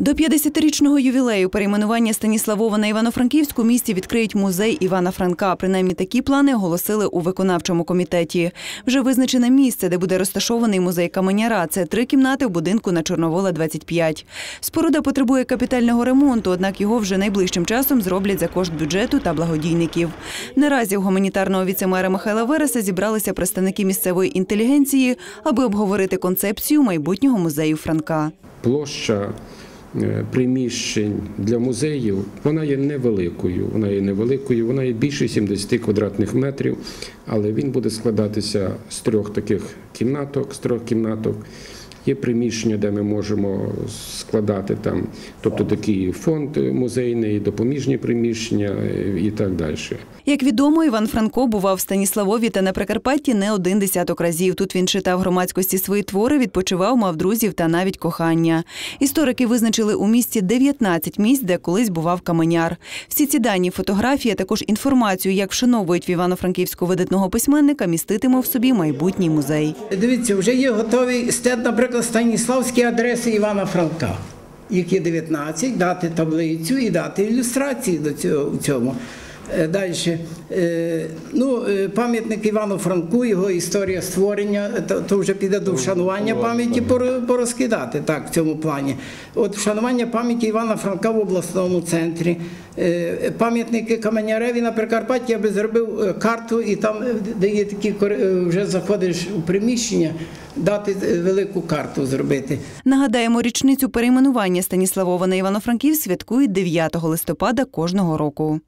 До 50-річного ювілею перейменування Станіславова на Івано-Франківську місті відкриють музей Івана Франка. Принаймні такі плани оголосили у виконавчому комітеті. Вже визначене місце, де буде розташований музей Каменяра. Це три кімнати в будинку на Чорновола 25. Споруда потребує капітального ремонту, однак його вже найближчим часом зроблять за кошт бюджету та благодійників. Наразі у гуманітарного віцемера Михайла Вереса зібралися представники місцевої інтелігенції, аби обговорити концепцію майбутнього музею Франка. площа приміщень для музеїв вона є невеликою. Вона є невеликою, вона є більше 70 квадратних метрів, але він буде складатися з трьох таких кімнаток, з трьох кімнаток. Є приміщення, де ми можемо складати там, тобто такий фонд музейний, допоміжні приміщення е, і так далі. Як відомо, Іван Франко бував в Станіславові та на Прикарпатті не один десяток разів. Тут він читав громадськості свої твори, відпочивав, мав друзів та навіть кохання. Історики визначили у місті 19 місць, де колись бував каменяр. Всі ці дані, фотографії, а також інформацію, як вшановують в Івано-Франківську видатного письменника, міститиме в собі майбутній музей. Дивіться, вже є готовий стенд, наприклад, станіславські адреси Івана Франка. Їх є 19, дати таблицю і дати ілюстрації до цього. Далі, ну, е, пам'ятник Івану Франку, його історія створення, то, то вже піде до вшанування пам'яті порозкидати так, в цьому плані. От вшанування пам'яті Івана Франка в обласному центрі. Е, Пам'ятники Каменяреві на Прикарпатті я би зробив е, карту, і там, е, де є такі е, вже заходиш у приміщення, дати е, велику карту зробити. Нагадаємо, річницю перейменування Станіславова на Івано-Франків святкують 9 листопада кожного року.